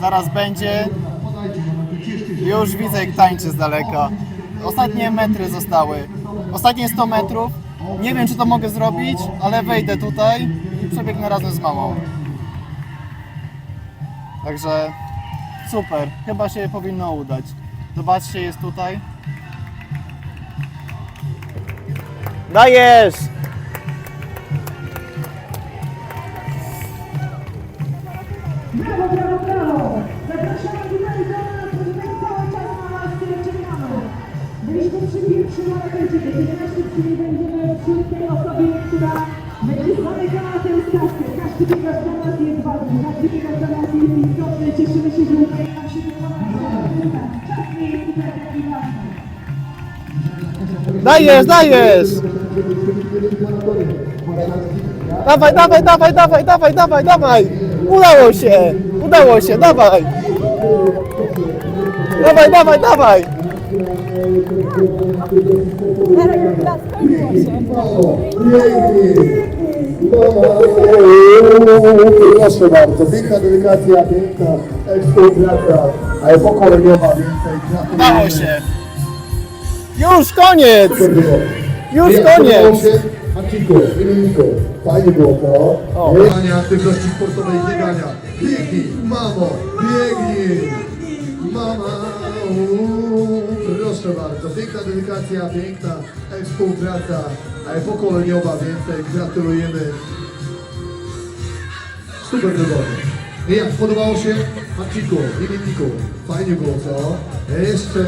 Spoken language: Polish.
zaraz będzie. Już widzę jak tańczy z daleka. Ostatnie metry zostały. Ostatnie 100 metrów. Nie wiem czy to mogę zrobić, ale wejdę tutaj i przebiegnę razem z mamą. Także super, chyba się powinno udać. Zobaczcie, jest tutaj. Dajesz! Brawo, brawo, brawo! Zapraszamy tutaj do nas, żeby cały czas na was czekamy. Byliśmy przy pierwszym elemencie, 11 chwili będziemy przy tej osobie, która będzie zamykała tę stację. Każdy biegacz dla nas jest ważny, każdy biegacz dla nas jest istotny. Cieszymy się, że udaje nam się wykonać czas nie jest tutaj taki ważny. Dajesz, dajesz! Dawaj, dawaj, dawaj, dawaj, dawaj, dawaj, dawaj! Udało się! Udało się, dawaj! Dawaj, dawaj, dawaj! Proszę bardzo, piękna dedykacja, piękna współpraca, ale pokoleniowa więcej. Udało się. Już koniec! Już Nie, koniec. Marcinku, imienniku, fajnie było to. Biegania, aktywności sportowej biegania. Biegnij, mamo, biegnij! Mama, uuu, proszę bardzo, piękna dedykacja, piękna współpraca, ale pokoleniowa więcej. Gratulujemy. Super wybory. I jak podobało się? Marcinku, imienniku, fajnie było, co? Jeszcze